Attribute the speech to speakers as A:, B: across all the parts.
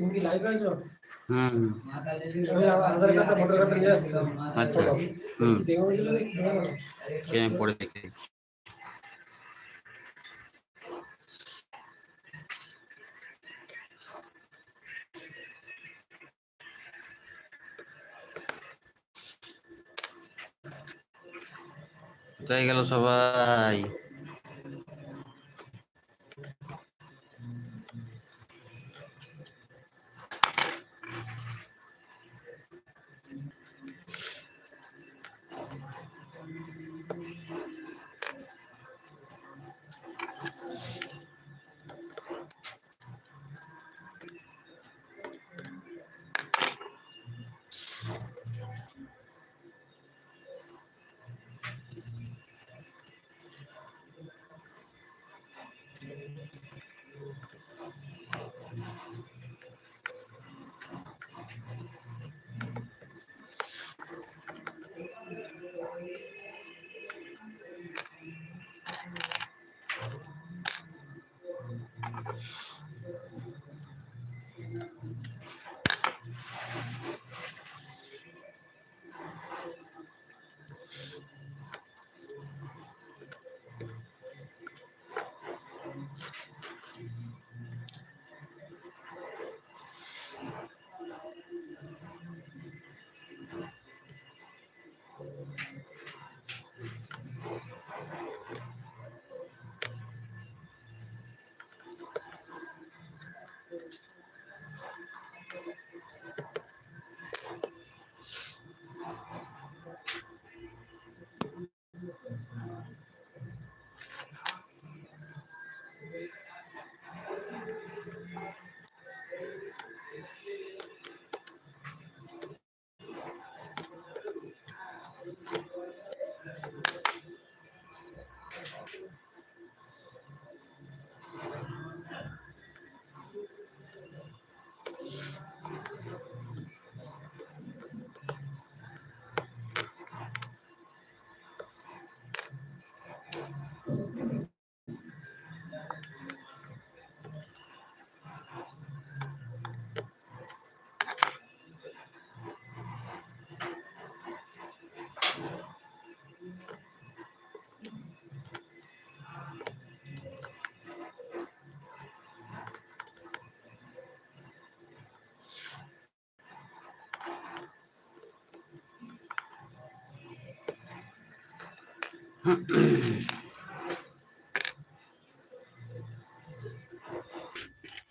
A: তুমি কি লাইভ আছো
B: হুম হুম।
A: আমি আধার কার্ডটা ভোটার কার্ডটা নিয়ে আসছি
B: আচ্ছা হুম
A: দেখো বলছিল যে দেখো না।
B: কে আমি পরে দেখি কোথায় গেল সবাই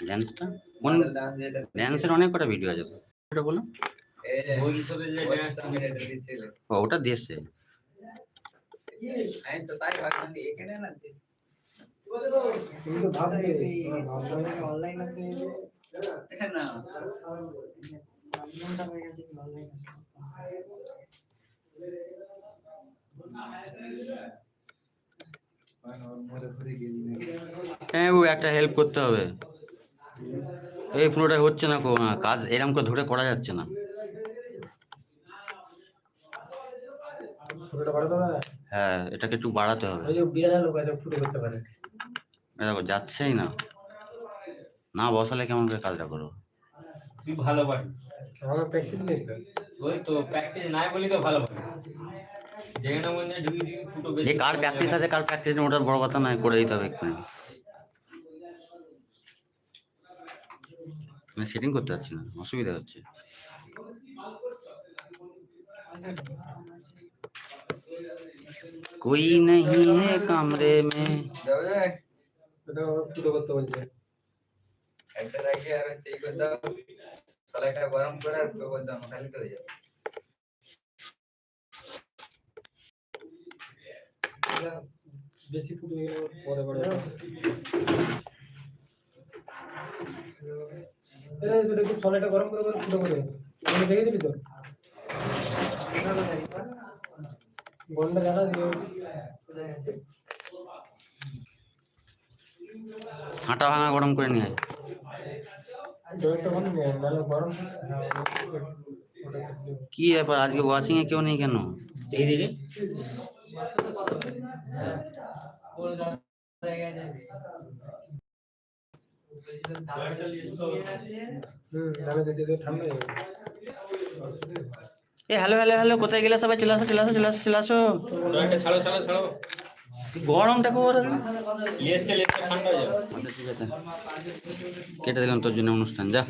B: ড্যান্সটা কোন ড্যান্সের অনেক কটা ভিডিও আছে? ওটা বলো।
C: ওই হিসেবে যে
B: ও, ওটা
C: এখানে না
A: তুমি তো ভাববে তোমার ভাবনা
D: অনলাইন আছে
C: না।
D: ঘণ্টা হয়ে
B: হ্যাঁ ও একটা হেল্প করতে হবে। এই পুরোটা হচ্ছে না কো না, কাজ এরকম করে ধরে করা যাচ্ছে না? হ্যাঁ এটাকে একটু বাড়াতে হবে। দেখো যাচ্ছেই না। না বসালে কেমন করে কাজটা করব
C: তুই ভালো পারিস
A: আমার প্র্যাকটিস নেই তো
C: ওই তো প্র্যাকটিস নাই বলি তো ভালো পারিস
B: যে কার প্র্যাকটিস আছে কার প্র্যাকটিস নেই ওটা বড় কথা নয় করে দিতে হবে এক্ষুনি আমি সেটিং করতে পারছি না অসুবিধা হচ্ছে कोई नहीं है कमरे में
A: এটা ফুটো করতে বলছে
C: একটা রাখি আর হচ্ছে এই করে দাও কলাইটা গরম করে আর ফুটো করে দাও খালি তো হয়ে যাবে
A: বেশি ফুটো হয়ে গেলে পরে পরে এরা সেটা একটু সলাইটা গরম করে করে ফুটো করে আমি দেখেছিলি তো বন্ডা জানা দিও
B: ছাঁটা ভাঙা গরম করে নিয়ে আয়।
A: জলটা গরম নেই নাহলে গরম হ্যাঁ, ওটা করতে হবে।
B: কি ব্যাপার আজকে ওয়াশিং এ কেউ নেই কেন
C: এই দিকে
B: এ হ্যালো হ্যালো হ্যালো কোথায় গেলে সবাই? চলে আসো চলে আসো চলে আসো চলে আসো।
D: ড্রয়িংটা ছাড়ো ছাড়ো ছাড়ো
B: গরমটা
D: ঠান্ডা হয়ে যাবে।
B: আচ্ছা ঠিক আছে। কেটে দিলাম তোর জন্য অনুষ্ঠান যা।